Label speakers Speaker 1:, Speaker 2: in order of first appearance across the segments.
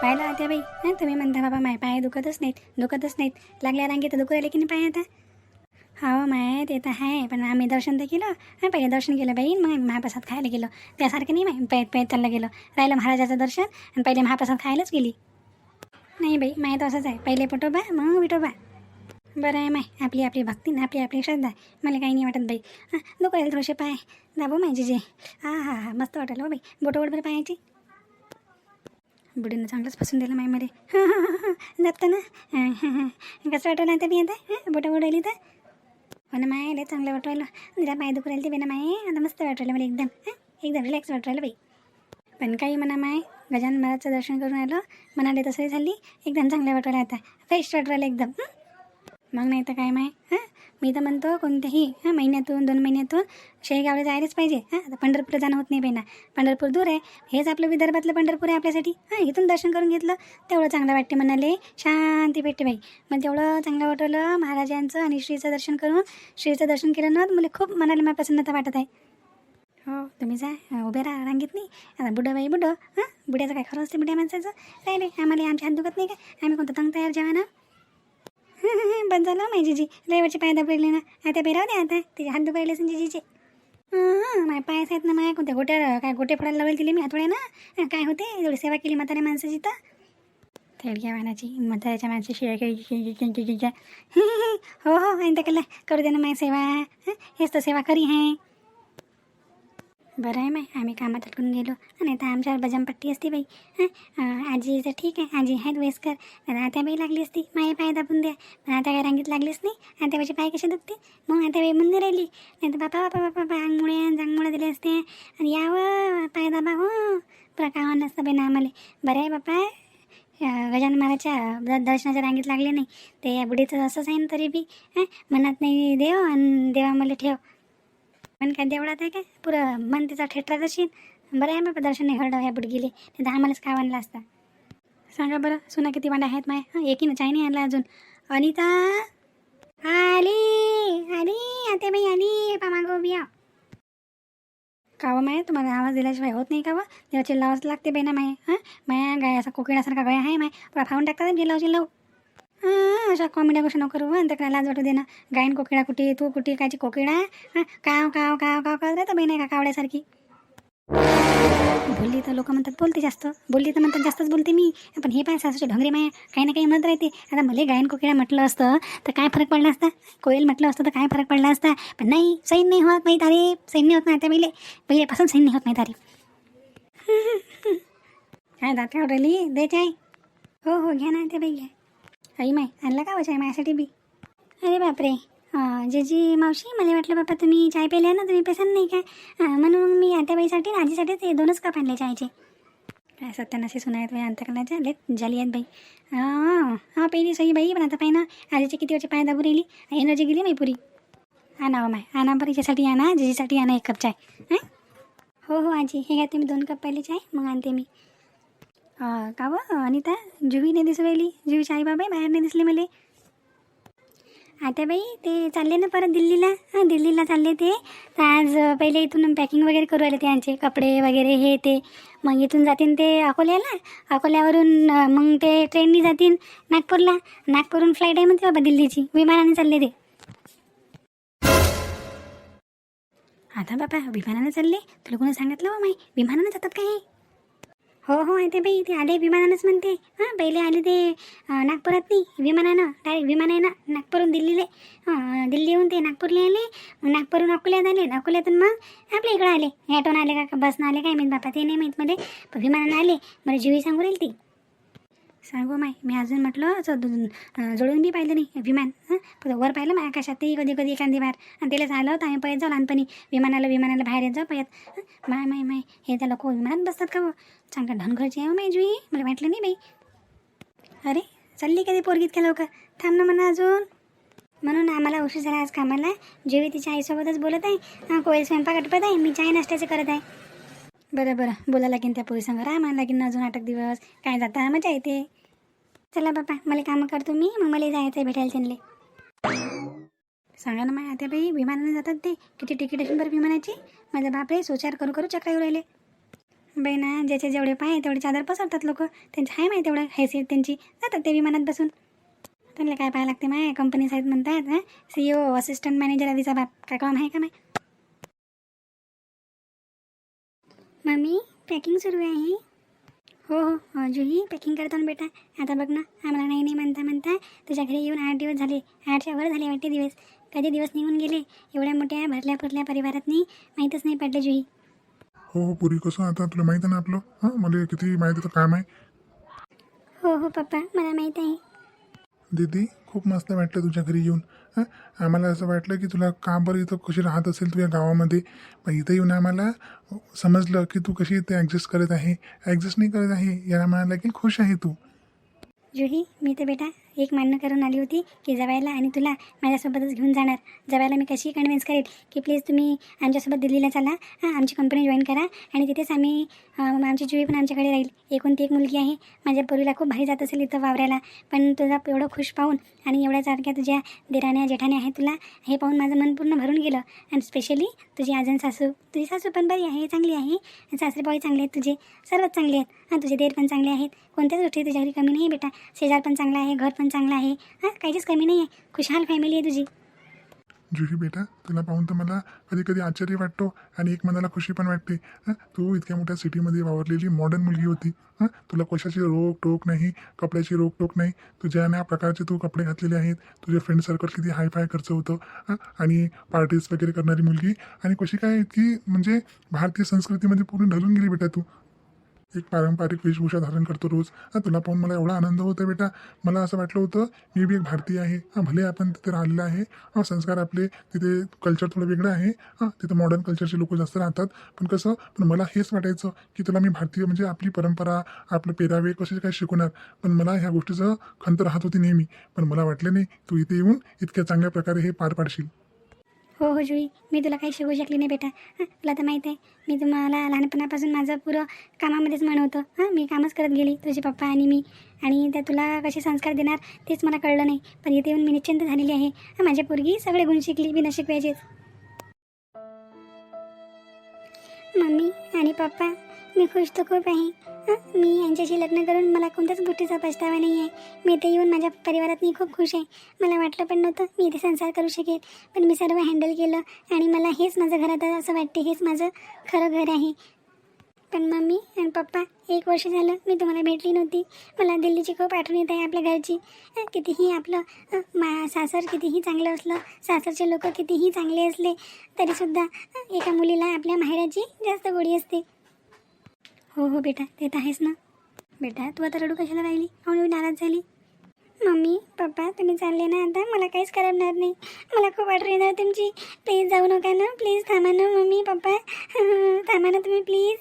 Speaker 1: पाहिलं आता बाई. नाही तुम्ही म्हणता बाबा माय पाय दुखतच नाहीत दुखतच नाहीत. लागल्या रांगेत दुखू राहिले की नाही पाय आता? हो माय ते तर आहे पण आम्ही दर्शन तर केलं. हां पहिले दर्शन केलं बाई मग महाप्रसाद खायला गेलो. त्यासारखं नाही माय पैत पैत चाललं गेलो. राहिलं महाराजाचं दर्शन आणि पहिले महाप्रसाद खायलाच गेली. नाही बाई माय तर असंच आहे. पहिले पटोबा मग विठोबा बरं आहे माय. आपली आपली भक्ती ना आपली आपली श्रद्धा. मला काही नाही वाटत बाई. हां दुखायला थोडेसे पाय. दाबो माय जे. हा हा हा मस्त वाटेल हो बाई. बोटोवड बरं पायाची. बुडीनं चांगलंच फसून दिलं माईमध्ये जात ना कसं वाटवलं आता मी आता बोटं बुडवली तर? हो ना माय लय चांगलं वाटवायला. जरा पाय दुखू राहिली ते बेना माय. आता मस्त वाटवलं मला एकदम. एकदम रिलॅक्स वाटवायला बाई. पण काही म्हणा माय गजान महाराजचं दर्शन करून आलो. मनाले तसंही झाली. एकदम चांगलं वाटवलं आता. फ्रेश वाटवायला एकदम. हं? मग नाही तर काय माय? हां? मी तर म्हणतो कोणत्याही हां महिन्यातून दोन महिन्यातून शेगावला जायलाच पाहिजे. हां आता पंढरपूर जाणं होत नाही पहिना पंढरपूर दूर आहे. हेच आपलं विदर्भातलं पंढरपूर आहे आपल्यासाठी. हां इथून दर्शन करून घेतलं तेवढं चांगलं वाटते म्हणाले. शांती भेटते बाई. मग तेवढं चांगलं वाटवलं महाराजांचं आणि श्रीचं दर्शन करून श्रीचं दर्शन केलं ना मला खूप मनाला मला प्रसन्नता वाटत आहे. हो तुम्ही जा उभे राहा रांगेत नाही. आता बुडं बाई बुडं. हां? बुड्याचं काय खरं असते बुड्या माणसाचं? राहिले नाही आम्हाला आमच्या हात दुखत नाही का? आम्ही कोणतं तंग तयार जेवा ना बंद झालं माझी जी रविवारचे पाय दाबले ना. आता पेराव दे आता. तिचे हात दुखायले संजीजीचे माझ्या पायस आहेत ना माझ्या कोणत्या गोट्या काय गोटे फोडायला लावले तिले मी हातोड्या ना? काय होते? एवढी सेवा केली म्हाताऱ्या माणसाची तर. थेडक्या वाहनाची म्हाताऱ्याच्या माणसाची शिवाय हो हो आणि त्या केलं. करू दे ना माय सेवा. हेच तर सेवा करी आहे. बरं आहे माय. आम्ही कामात अटकून गेलो. आणि आता आमच्यावर बजामपट्टी असते बाई. हां? आजी तर ठीक आहे. आजी आहेत वयस्कर. पण आता बाई लागली असती. माझे पाय दाबून द्या. पण आता काय रांगीत लागलीच नाही. आता माझे पाय कसे दुखते? मग आता बाई म्हणून राहिली. नाही तर बापा बापा बापा आंगमुळे अंगमुळे जांगमुळे दिले असते. आणि यावं पाय दाबा हो. प्रकावन नसतं बाई ना आम्हाला बरं आहे बापा. गजानन महाराजच्या दर्शनाच्या रांगीत लागले नाही. ते या बुढीचं असंच आहे ना तरी बी. हां? म्हणत नाही देव आणि देवा मला ठेव. मग काय देवळात आहे काय? पुरं मन तिचा ठेटरात असेल बरं आहे मग दर्शन नाही घडलं ह्या बुडगीले. नाही तर आम्हालाच काय आणला असता. सांगा बरं सुना किती वांड्या आहेत माय? हां एकीनं चाय नाही आणला अजून. अनिता? आली आली आता बाई आली. पामा बिया कावं माय तुम्हाला आवाज दिल्याशिवाय होत नाही का तेव्हा चिल्लावंच लागते बाई ना माय. हां माया गाय असा कोकिळासारखा गाय आहे माय. पुरा फावून टाकतात गेला चिल्लाव हां अशा कॉमेड्या गोष्टी नको करू आणि लाज वाटू दे ना गायन कोकिळा कुठे तू कुठे कायची कोकिळा? हां काव काव काव काव काव राहतं बाई नाही का कावड्यासारखी बोलली तर लोक म्हणतात बोलते जास्त. बोलली तर म्हणतात जास्तच बोलते मी. पण हे पाय सासूचे ढोंगरे माया काही ना काही म्हणत राहते. आता मला गायन कोकिळा म्हटलं असतं तर काय फरक पडला असता? कोयल म्हटलं असतं तर काय फरक पडला असता? पण नाही सैन नाही होत नाही अरे सैन नाही होत नाही त्या पहिले. पहिल्यापासून सैन नाही होत नाही अरे. काय दात का राहिली? दे चाय. हो हो घ्या ना ते बाई घ्या. आई माय आणलं का चाय माझ्यासाठी बी? अरे बापरे. जेजी मावशी मला वाटलं बाबा तुम्ही चाय पेल्या ना तुम्ही पसंत नाही काय म्हणून मी आत्याबाईसाठी आजीसाठी ते दोनच कप आणले चायचे. काय सत्यानाशी असे आहेत बाई अंतकरणाच्या लेत झाली आहेत बाई. हां हां पहिली सही बाई पण आता पाहि ना आजीचे किती वेळची पाय दाबू राहिली? एनर्जी गेली माई पुरी आणा हो माय आणा बरं हिच्यासाठी आणा जेजीसाठी आणा एक कप चाय. हां? हो हो आजी हे घ्या तुम्ही दोन कप पहिले चाय मग आणते मी. का व अनिता जुही नाही दिसू राहिली जुहीची आई बाबा बाहेर नाही दिसले मला. आता बाई ते चालले ना परत दिल्लीला? हां दिल्लीला चालले ते. तर आज पहिले इथून पॅकिंग वगैरे करू आले त्यांचे कपडे वगैरे हे ते. मग इथून जातीन ते अकोल्याला. अकोल्यावरून मग ते ट्रेननी जातीन नागपूरला. नागपूरहून फ्लाईट आहे म्हणते बाबा दिल्लीची. विमानाने चालले ते. आता बाबा विमानानं चालले? तुला कोणी सांगितलं बा माई? विमानानं जातात का हे? हो हो ते बाई ते आले विमानानंच म्हणते. हां पहिले आले ते नागपुरात नाही विमानानं डायरेक्ट विमान आहे ना नागपूरहून दिल्लीले. दिल्ली दिल्लीहून ते नागपूरला आले. नागपूरहून अकोल्यात आले. अकोल्यातून मग आपल्या इकडं आले. ॲटोनं आले का बसनं आले काय माहीत बापा ते नाही माहीत मध्ये पण विमानानं आले. मला जीवी सांगू राहील ती सांगू माय मी अजून म्हटलं असं जोडून बी पाहिलं नाही विमान. हां? वर पाहिलं मग आकाशातही कधी कधी एखादी बाहेर आणि त्याला झालं होतं आम्ही पळत जाऊ लहानपणी. विमानाला विमानाला बाहेर येत जाऊ पळत. माय माय माय हे त्या लोक विमानात बसतात का हो चांगलं ढनघरची आहे हो माय जुई. मला वाटलं नाही बाई. अरे चालली कधी पोरगीत का लवकर? थांब ना म्हणा अजून. म्हणून आम्हाला उशीर झाला आज कामाला. जेवी तिच्या आईसोबतच बोलत आहे. हां कोळी स्वयंपाक आटपत आहे. मी चाय नाश्त्याचे करत आहे. बरं बरं. बोला लागेन त्या पोलिसांवर राहा म्हणा लागेन अजून आठ दिवस. काय जाता? मजा येते. चला बापा मला कामं करतो मी मग मला जायचं आहे भेटायला त्यांना सांगा ना माय आता बाई विमानाने जातात ते? किती तिकीट असेल बरं विमानाची? बाप आहे सोचार करू करू चक्रा येऊ राहिले. बाई ना ज्याचे जेवढे पाय तेवढे चादर पसरतात लोक. त्यांचे आहे माहिती तेवढं हैसियत त्यांची. जातात ते विमानात बसून. त्यांना काय पाहायला लागते माय? कंपनी साहेब म्हणतात हां? सी ओ असिस्टंट मॅनेजर आधीचा बाप. काय काम आहे का माय? मम्मी पॅकिंग सुरू आहे. हो हो जुही पॅकिंग करतो ना बेटा. आता बघ ना आम्हाला नाही नाही म्हणता म्हणता तुझ्या घरी येऊन आठ दिवस झाले. आठच्या वर झाले वाटते दिवस. कधी दिवस निघून गेले? एवढ्या मोठ्या भरल्या पुरल्या परिवारात नाही माहीतच नाही पडलं जुही.
Speaker 2: हो हो पुरी कसं आता? तुला माहिती आहे ना आपलं? हां मला किती माहितीचं काम आहे.
Speaker 1: हो हो पप्पा मला माहीत आहे.
Speaker 2: दीदी खूप मस्त वाटलं तुझ्या घरी येऊन. हां? आम्हाला असं वाटलं की तुला का बरं इथं कशी राहत असेल तुझ्या गावामध्ये? पण इथं येऊन आम्हाला समजलं की तू कशी इथे ॲडजस्ट करत आहे. ॲडजस्ट नाही करत आहे याला म्हणायला की खुश आहे तू.
Speaker 1: जुही मी तर बेटा एक मान्य करून आली होती की जवायला आणि तुला माझ्यासोबतच घेऊन जाणार. जवायला मी कशी कन्व्हिन्स करेल? की प्लीज तुम्ही आमच्यासोबत दिल्लीला चला. हां आमची कंपनी जॉईन करा आणि तिथेच आम्ही आमची जुई पण आमच्याकडे राहील. एकूण ती एक मुलगी आहे. माझ्या पोरीला खूप भारी जात असेल इथं वावरायला. पण तुझा एवढं खुश पाहून आणि एवढ्या सारख्या तुझ्या दिराण्या जेठाण्या आहेत तुला हे पाहून माझं मन पूर्ण भरून गेलं. आणि स्पेशली तुझी आजन सासू. तुझी सासू पण बरी आहे चांगली आहे. आणि सासरे भाऊ चांगले आहेत तुझे. सर्वच चांगले आहेत. हां तुझे देर पण चांगले आहेत. कोणत्याच गोष्टी तुझ्या घरी कमी नाही बेटा. शेजार पण चांगला आहे घर पण चांगलं आहे. हां काहीच कमी नाही आहे खुशहाल फॅमिली आहे तुझी.
Speaker 2: जुही बेटा तुला पाहून तर मला कधी कधी आश्चर्य वाटतो आणि एक मनाला खुशी पण वाटते. हं? तू इतक्या मोठ्या सिटीमध्ये वावरलेली मॉडर्न मुलगी होती. हं? तुला कशाची रोक टोक नाही कपड्याची रोक टोक नाही. तुझ्या ना प्रकारचे तू कपडे घातलेले आहेत. तुझे फ्रेंड सर्कल किती हाय फाय खर्च होतं. हं? आणि पार्टीज वगैरे करणारी मुलगी. आणि कशी काय इतकी म्हणजे भारतीय संस्कृतीमध्ये पूर्ण ढलून गेली बेटा तू. एक पारंपरिक वेशभूषा धारण करतो रोज. तुला पाहून मला एवढा आनंद होतो बेटा. मला असं वाटलं होतं मी बी एक भारतीय आहे. हां भले आपण तिथे राहिलेलं आहे. हां संस्कार आपले तिथे कल्चर थोडं वेगळं आहे. हां तिथं मॉडर्न कल्चरचे लोक जास्त राहतात. पण कसं पण मला हेच वाटायचं की तुला मी भारतीय म्हणजे आपली परंपरा आपलं पेरावे कसे काय शिकवणार? पण मला ह्या गोष्टीचं खंत राहत होती नेहमी. पण मला वाटलं नाही तू इथे येऊन इतक्या चांगल्या प्रकारे हे पार पाडशील.
Speaker 1: हो हो जुई. मी तुला काही शिकवू शकली नाही बेटा. हां तुला तर माहीत आहे. मी तुम्हाला लहानपणापासून माझं पुरं कामामध्येच मन होतं. हां मी कामच करत गेली तुझे पप्पा आणि मी. आणि त्या तुला कसे संस्कार देणार तेच मला कळलं नाही. पण इथे येऊन मी निश्चिंत झालेली आहे. हां माझ्या पोरगी सगळे गुण शिकली बिना शिकवायचेच मम्मी आणि पप्पा मी खुश तर खूप आहे. मी यांच्याशी लग्न करून मला कोणत्याच गोष्टीचा पछतावा नाही आहे मी इथे येऊन माझ्या परिवारात मी खूप खुश आहे. मला वाटलं पण नव्हतं मी इथे संसार करू शकेल पण मी सर्व हँडल केलं आणि मला हेच माझं घरात असं वाटते हेच माझं खरं घर आहे. पण मम्मी आणि पप्पा एक वर्ष झालं मी तुम्हाला भेटली नव्हती. मला दिल्लीची खूप आठवण येत आहे आपल्या घरची. कितीही आपलं मा सासर कितीही चांगलं असलं सासरचे लोक कितीही चांगले असले तरीसुद्धा एका मुलीला आपल्या माहेराची जास्त गोडी असते. हो हो बेटा ते तर आहेस ना. बेटा तू आता रडू कशाला राहिली? काहून एवढी नाराज झाली? मम्मी पप्पा तुम्ही चालले ना आता? मला काहीच करमणार नाही. मला खूप आठवण येणार तुमची. प्लीज जाऊ नका ना. प्लीज थांबा ना मम्मी पप्पा. थांबा ना तुम्ही प्लीज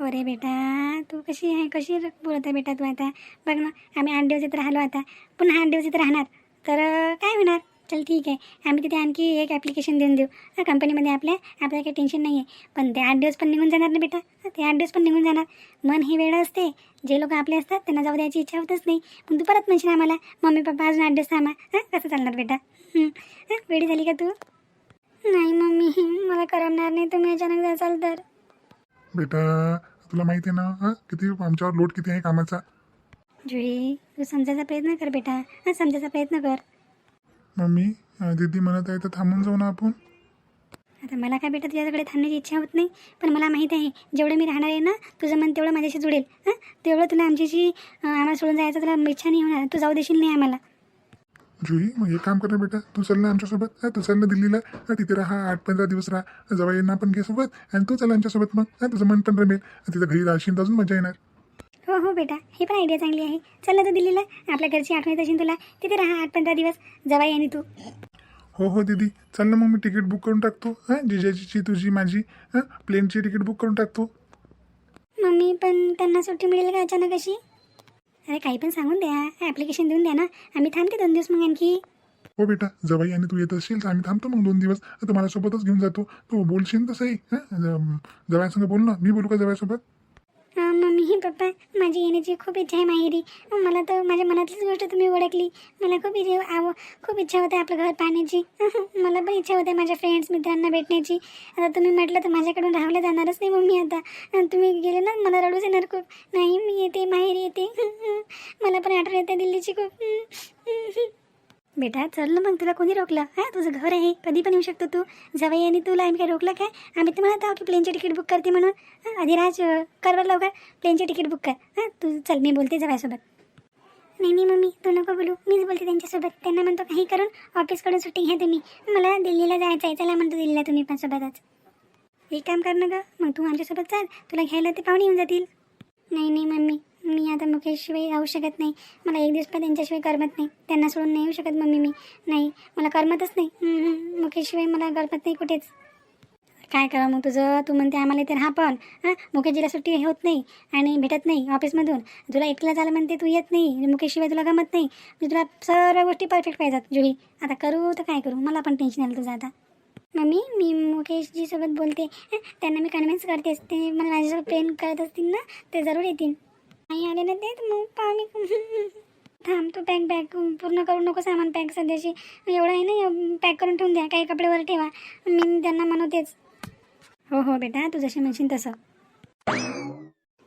Speaker 1: अरे बेटा तू कशी आहे? कशी बोलत आहे बेटा तू आता? बघ ना आम्ही आठ दिवस इथं राहिलो आता. पुन्हा आठ दिवस इथं राहणार. तर काय होणार? चल ठीक आहे. आम्ही तिथे आणखी एक ॲप्लिकेशन देऊन देऊ. कंपनीमध्ये आपल्या आपल्याला काही टेन्शन नाही आहे पण ते आठ दिवस पण निघून जाणार ना बेटा. ते आठ दिवस पण निघून जाणार. मन ही वेळ असते. जे लोक आपले असतात त्यांना जाऊ द्यायची इच्छा होतच नाही. पण तू परत म्हणशील आम्हाला मम्मी पप्पा अजून आठ दिवस थांबा. हां कसं चालणार बेटा. हं, हं, वेळी झाली का तू? नाही मम्मी. मला करमणार नाही. तुम्ही अचानक जाचाल तर.
Speaker 2: बेटा तुला माहिती आहे ना हां किती आमच्यावर लोड किती आहे कामाचा?
Speaker 1: जुई तू समजायचा प्रयत्न कर बेटा. हां समजायचा प्रयत्न कर.
Speaker 2: मम्मी दीदी म्हणत आहे तर थांबून जाऊ ना आपण?
Speaker 1: आता मला काय बेटा तुझ्याकडे थांबण्याची इच्छा होत नाही पण मला माहीत आहे जेवढं मी राहणार आहे ना तुझं मन तेवढं माझ्याशी जुळेल हां? तेवढं तुला आमच्याशी आम्हाला सोडून जायचं तुला इच्छा नाही होणार तू जाऊ देशील नाही आम्हाला.
Speaker 2: जुई मग एक काम कर बेटा तू चल ना आमच्यासोबत तू चल ना दिल्लीला तिथे राहा आठ पंधरा दिवस राहा जवळ पण घे सोबत आणि तू चल आमच्यासोबत मग हा? तुझं मन पण रमेल तिथं घरी राहशील अजून मजा येणार.
Speaker 1: हो हो बेटा. ही पण आयडिया चांगली आहे. चल ना तू दिल्लीला. आपल्या घरची आठवण येत असेल तुला तिथे राहा आठ पंधरा दिवस. जवाई आणि तू.
Speaker 2: हो हो दीदी. चल ना मग मी तिकीट बुक करून टाकतो. हां जिजाजीची तुझी माझी. हां प्लेनची तिकीट बुक करून टाकतो.
Speaker 1: मम्मी पण त्यांना सुट्टी मिळेल का अचानक अशी? अरे काही पण सांगून द्या. ॲप्लिकेशन देऊन द्या ना. आम्ही थांबते दोन दिवस मग आणखी.
Speaker 2: हो बेटा. जवाई आणि तू येत असशील तर आम्ही थांबतो मग दोन दिवस. तर मला सोबतच घेऊन जातो. तू बोलशील तसंही. हां जवायांसंग बोल ना. मी बोलू का जवायासोबत
Speaker 1: मम्मी पप्पा माझी येण्याची खूप इच्छा आहे माहेरी. मला तर माझ्या मनातलीच गोष्ट तुम्ही ओळखली. मला खूप इच्छा आव खूप इच्छा होते आपलं घर पाहण्याची. मला पण इच्छा होते माझ्या फ्रेंड्स मित्रांना भेटण्याची. आता तुम्ही म्हटलं तर माझ्याकडून राहलं जाणारच नाही मम्मी आता. तुम्ही गेले ना मला रडूच येणार खूप. नाही मी येते माहेरी येते. मला पण आठवण येते दिल्लीची खूप. बेटा चल ना मग तुला कोणी रोकलं हां तुझं घर आहे कधी पण येऊ शकतो तू. जवळ आणि तुला आम्ही काय रोकलं काय? आम्ही तर म्हणत आहोत की प्लेनचे तिकीट बुक करते म्हणून. हां अधिराज करवा लवकर. प्लेनचे तिकीट बुक कर. हां तू चल मी बोलते जवळसोबत नाही नाही मम्मी तू नको बोलू. मीच बोलते त्यांच्यासोबत. त्यांना म्हणतो काही करून ऑफिसकडून सुट्टी घ्या तुम्ही. मला दिल्लीला जायचं आहे चला म्हणतो दिल्लीला तुम्ही पण सोबतच. एक काम कर ना गं मग तू आमच्यासोबत चाल. तुला घ्यायला ते पाहुणे येऊन जातील. नाही नाही मम्मी. मी आता मुकेशशिवाय राहू शकत नाही. मला एक दिवस पण त्यांच्याशिवाय करमत नाही. त्यांना सोडून नाही येऊ शकत मम्मी मी. नाही मला करमतच नाही. मुकेशशिवाय मला करमत नाही कुठेच. काय करा मग तुझं? तू म्हणते आम्हाला इथे हा पण. हां? मुकेशजीला सुट्टी होत नाही आणि भेटत नाही ऑफिसमधून. तुला एकला झालं म्हणते तू येत नाही. मुकेशशिवाय तुला गमत नाही. म्हणजे तुला सर्व गोष्टी परफेक्ट पाहिजेत जुही आता करू तर काय करू? मला पण टेन्शन आलं तुझं आता. मम्मी मी मुकेशजीसोबत बोलते. त्यांना मी कन्व्हिन्स करतेच. ते मला माझ्यासोबत प्रेम करत असतील ना ते जरूर येतील. नाही आले ना देत मग पाहुणे. थांब तू पॅक बॅग पूर्ण करू नको सामान पॅक सध्याशी. एवढं आहे ना पॅक करून ठेवून द्या काही कपडेवर ठेवा. मी त्यांना म्हणतेच हो हो बेटा तू जशी म्हणशील तसं.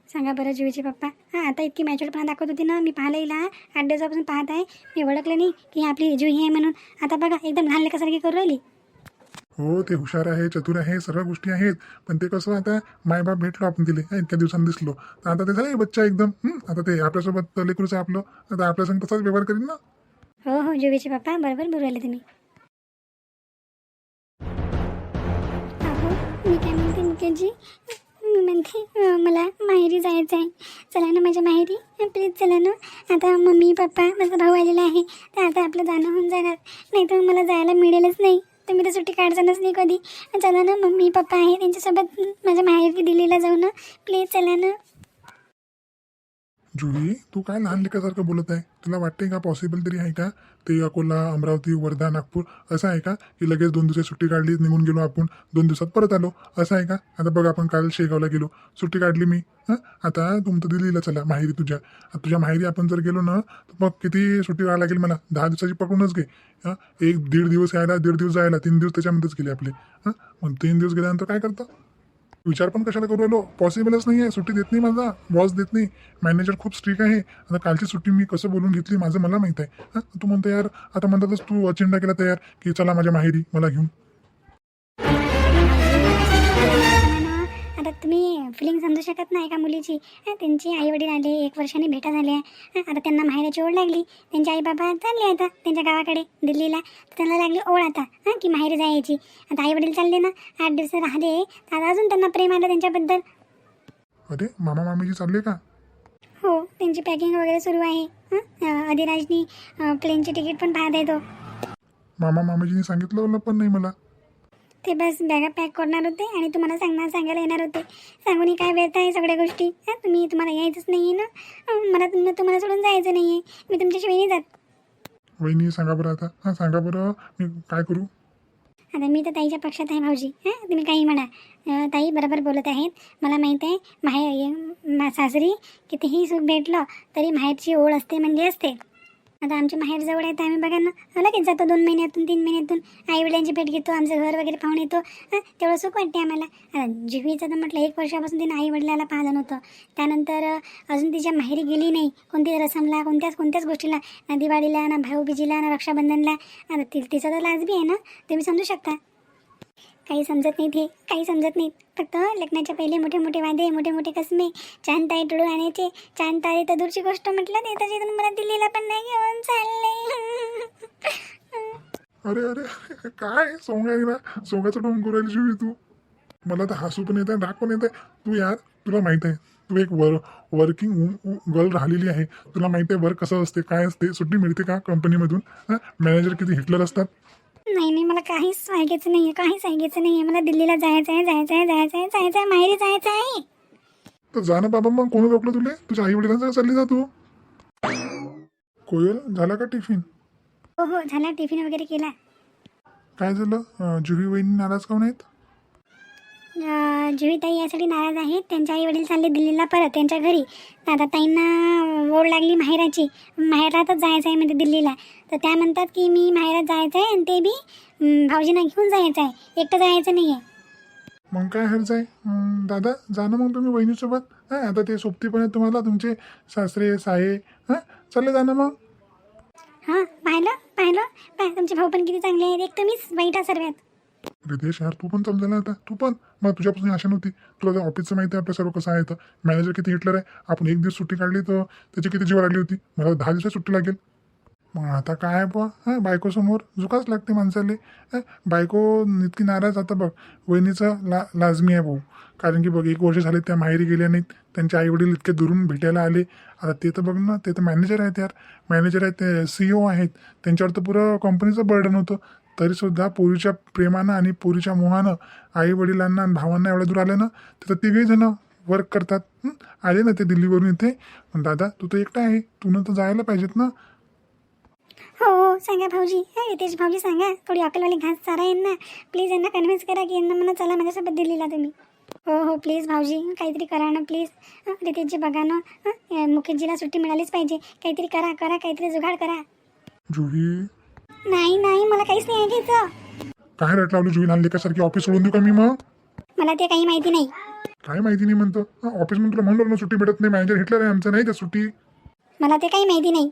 Speaker 1: सांगा बरं जुईचे पप्पा. हां आता इतकी मॅच्युअरपणा दाखवत होती ना मी पाहिलं येईल आठ दिवसापासून पाहत आहे. मी ओळखलं नाही की आपली जुई आहे म्हणून. आता बघा एकदम लहान लेखासारखी करू राहिली.
Speaker 2: हो ते हुशार आहे चतुर आहे सर्व गोष्टी आहेत. पण ते कसं आता मायबाप भेटलो आपण तिले. इतक्या दिवसांनी दिसलो. तर आता ते झालं बच्चा एकदम आता ते आपल्यासोबत लेकरूचं आपलं. आता आपल्या संग तसाच व्यवहार करीन ना?
Speaker 1: हो हो जुईचे पप्पा बरोबर बोलू राहिले तुम्ही मी काय म्हणते मुकेशजी मी म्हणते मला माहेरी जायचं आहे. चला ना माझ्या माहेरी. प्लीज चला ना. आता मम्मी पप्पा माझा भाऊ आलेला आहे. तर आता आपलं जाणं होऊन जाणार. नाही तर मला जायला मिळेलच नाही. तुम्ही तर सुट्टी काढतानाच नाही कधी. चला ना मम्मी पप्पा आहे त्यांच्यासोबत माझ्या माहेरी दिल्लीला जाऊ ना. प्लीज चला ना.
Speaker 2: जुई तू काय लहान लेकासारखं बोलत आहे? तुला वाटते का पॉसिबल तरी आहे का? ते अकोला अमरावती वर्धा नागपूर असं आहे का? की लगेच दोन दिवसात सुट्टी काढली निघून गेलो आपण दोन दिवसात परत आलो असं आहे का? आता बघ आपण काल शेगावला गेलो. सुट्टी काढली मी हां? आता तुमचं दिल्लीला चला माहेरी तुझ्या. तुझ्या माहेरी आपण जर गेलो ना तर मग किती सुट्टी व्हायला लागेल मला? दहा दिवसाची पकडूनच घे. हां? एक दीड दिवस यायला दीड दिवस जायला तीन दिवस त्याच्यामध्येच गेले आपले. हां? मग तीन दिवस गेल्यानंतर काय करतं? विचार पण कशाला करू राहिलो? पॉसिबलच नाही आहे सुट्टी देत नाही माझा. बॉस देत नाही. मॅनेजर खूप स्ट्रिक आहे. आता कालची सुट्टी मी कसं बोलून घेतली माझं मला माहीत आहे. तू म्हणतो यार आता म्हणतातच तू अचिंडा केला तयार की चला माझ्या माहेरी मला घेऊन.
Speaker 1: तुम्ही फिलिंग समजू शकत नाही का मुलीची? हं, त्यांची आई वडील आले एक वर्षाने भेटा झाल्या. हं, आता त्यांना माहेराची ओढ लागली. त्यांचे आई बाबा चालले आता त्यांच्या गावाकडे दिल्लीला. त्यांना लागली ओढ आता हां की माहेरी जायची. आता आई वडील चालले ना आठ दिवस राहिले. आता अजून त्यांना प्रेम आलं त्यांच्याबद्दल.
Speaker 2: अरे मामा मामीजी चालले का?
Speaker 1: हो त्यांची पॅकिंग वगैरे सुरू आहे. हं, अधिराजनी प्लेनची तिकीट पण पाहत आहे तो.
Speaker 2: मामा मामीजीने सांगितलं पण नाही मला.
Speaker 1: ते बस बॅगा पॅक करणार होते आणि तुम्हाला सांगणार सांगायला येणार होते. सांगून काय व्यर्थ आहे सगळ्या गोष्टी? हां तुम्ही तुम्हाला यायचंच नाही आहे ना मला तुम तुम्हाला सोडून जायचं नाही आहे मी तुमच्याशिवाय नाही जात.
Speaker 2: वहिनी सांगा बरं आता. हां सांगा बरं. मी काय करू?
Speaker 1: आता मी तर ताईच्या पक्षात आहे भाऊजी हां तुम्ही काही म्हणा. ताई बरोबर बोलत आहेत. मला माहीत आहे माहेर सासरी कितीही सुख भेटलं तरी माहेरची ओढ असते म्हणजे असते. आता आमच्या माहेर जवळ आहे तर आम्ही बघा ना. लगेच जातो दोन महिन्यातून तीन महिन्यातून. आईवडिलांची भेट घेतो आमचं घर वगैरे पाहून येतो. तेवढं सुख वाटते आम्हाला. आता जिवीचं तर म्हटलं एक वर्षापासून तिने आईवडिलाला पाहिलं नव्हतं. त्यानंतर अजून तिच्या माहेरी गेली नाही कोणती रसमला कोणत्याच कोणत्याच गोष्टीला ना दिवाळीला ना भाऊबीजीला ना रक्षाबंधनला आता ति तिचं तर लाजबी आहे ना? तुम्ही समजू शकता. काही समजत नाही ते काही समजत नाही फक्त लग्नाच्या पहिले मोठे मोठे वादे मोठे मोठे कसमे चांद ताई टळून आणायचे. चांद तारे तर दूरची गोष्ट म्हटलं ते त्याच्यातून मला दिलेला पण नाही घेऊन चालले.
Speaker 2: अरे अरे काय? सोंगाई ना सोंगाचं टोन करू राहिली शिवी तू. मला तर हसू पण येत आहे राग पण येत आहे. तू यार तुला माहीत आहे तू एक वर वर्किंग गर्ल राहिलेली आहे. तुला माहीत आहे वर्क कसं असते काय असते सुट्टी मिळते का कंपनीमधून मॅनेजर किती हिटलर असतात?
Speaker 1: नाही नाही मला काहीच ऐकायचं नाही आहे काहीच ऐकायचं नाही आहे मला दिल्लीला जायचं आहे जायचं आहे जायचं आहे जायचं आहे माहेरी जायचं आहे.
Speaker 2: तर जा ना बाबा मग कोणी रोखलं तुले? तुझ्या आई वडिलांचा चालली जा तू. कोयल झाला का टिफिन?
Speaker 1: हो हो झाला. टिफिन वगैरे केला.
Speaker 2: काय झालं? अं, जुही वहिनी नाराज काऊन आहेत?
Speaker 1: अं, जुहीताई यासाठी नाराज आहेत. त्यांचे आई वडील चालले दिल्लीला परत. त्यांच्या घरी. आता ताईंना ओढ लागली माहेराची. माहेरातच जायचं आहे म्हणजे दिल्लीला. तर त्या म्हणतात की मी माहेरात जायचं आहे आणि ते बी भाऊजींना घेऊन जायचं आहे. एकटं जायचं नाही आहे
Speaker 2: मग काय हरच आहे? दादा जा ना मग तुम्ही वहिनीसोबत. हां आता ते सोबती पण आहेत तुम्हाला. तुमचे सासरे साये हां चालले जा ना मग.
Speaker 1: हां पाहिलं पाहिलं. पाय तुमचे भाऊ पण किती चांगले आहेत. एक तर मीच वाईट सर्वात.
Speaker 2: रितेश यार तू पण चालू झाला आता तू पण. मग तुझ्यापासून आशा नव्हती. तुला तर ऑफिसचं माहिती आहे आपलं सर्व कसं आहे तर मॅनेजर किती हिटलर आहे. आपण एक दिवस सुट्टी काढली तर त्याची किती जीवा लागली होती. मला दहा दिवसात सुट्टी लागेल. मग आता काय आहे बुवा? हां बायकोसमोर झुकाच लागते माणसाले. बायको इतकी नाराज आता बघ वहिनीचं ला लाजमी आहे भाऊ. कारण की बघ एक वर्ष झाले त्या माहेरी गेल्या नाहीत. त्यांचे आई वडील इतके दुरून भेटायला आले. आता ते तर बघ ना ते तर मॅनेजर आहेत यार. मॅनेजर आहेत ते सी ओ आहेत. त्यांच्यावर तर पुरं कंपनीचं बर्डन होतं. तरीसुद्धा पोरीच्या प्रेमानं आणि पोरीच्या मोहानं आई वडिलांना आणि भावांना एवढ्या दूर आलं ना तर तिघे जण वर्क करतात? आले ना ते दिल्लीवरून इथे? पण दादा तू तर एकटा आहे. तू तर जायला पाहिजेत ना?
Speaker 1: हो हो सांगा भाऊजी. हे रितेश भाऊजी सांगा. थोडी अकलवाली घास चारा यांना प्लीज यांना कन्व्हिन्स करा की यांना म्हणा चला माझ्यासोबत दिल्लीला तुम्ही. हो हो प्लीज भाऊजी. काहीतरी करा ना प्लीज. हं, रितेशजी बघा ना. हं, मुकेशजीला सुट्टी मिळालीच पाहिजे. काहीतरी करा करा काहीतरी जुगाड करा.
Speaker 2: जुही
Speaker 1: नाही नाही मला काहीच नाही ऐकायचं
Speaker 2: काय रट लावली जुही लहान लेखासारखी ऑफिस सोडून देऊ का मी मग?
Speaker 1: मला ते काही माहिती नाही.
Speaker 2: काय माहिती नाही म्हणतो. ऑफिसमध्ये तुला म्हणलं ना सुट्टी भेटत नाही मॅनेजर हिटलर आहे आमचं नाही त्या सुट्टी?
Speaker 1: मला ते काही माहिती नाही.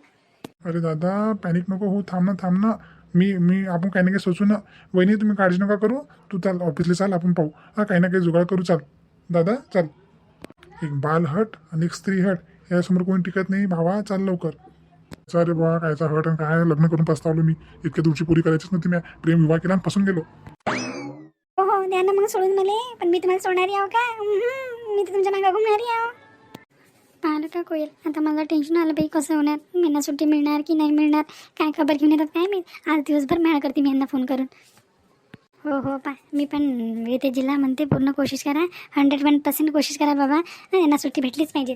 Speaker 2: अरे दादा पॅनिक नको हो थांब ना थांब ना. मी मी आपण काही ना काही सोचू ना. वहिनी तुम्ही काळजी नका करू. तू चाल ऑफिसला चाल आपण पाहू. हा काही ना काही जुगाड करू चाल. दादा चाल. एक बाल हट आणि एक स्त्री हट. यासमोर कोणी टिकत नाही. भावा चाल लवकर. अरे बा कायचा हट आणि काय लग्न करून पस्तावलो मी. इतक्या दूरची पुरी करायचीच नव्हती मी. प्रेम विवाह केला आणि फसून गेलो.
Speaker 1: हो हो द्या ना मग सोडून मला. पण मी तुम्हाला सोडणारी आहो का? उम्हम, मी तर तुमच्या मागं घुमणारी आहो. पाहिलं का कोयल? आता मला टेन्शन आलं बाई कसं होणार? यांना सुट्टी मिळणार की नाही मिळणार? काय खबर घेऊन येतात काय मी आज दिवसभर मॅळ करते मी यांना फोन करून. हो हो पा. मी पण येते जिल्हा म्हणते. पूर्ण कोशिश करा. हंड्रेड वन पर्सेंट कोशिश करा बाबा. यांना सुट्टी भेटलीच पाहिजे.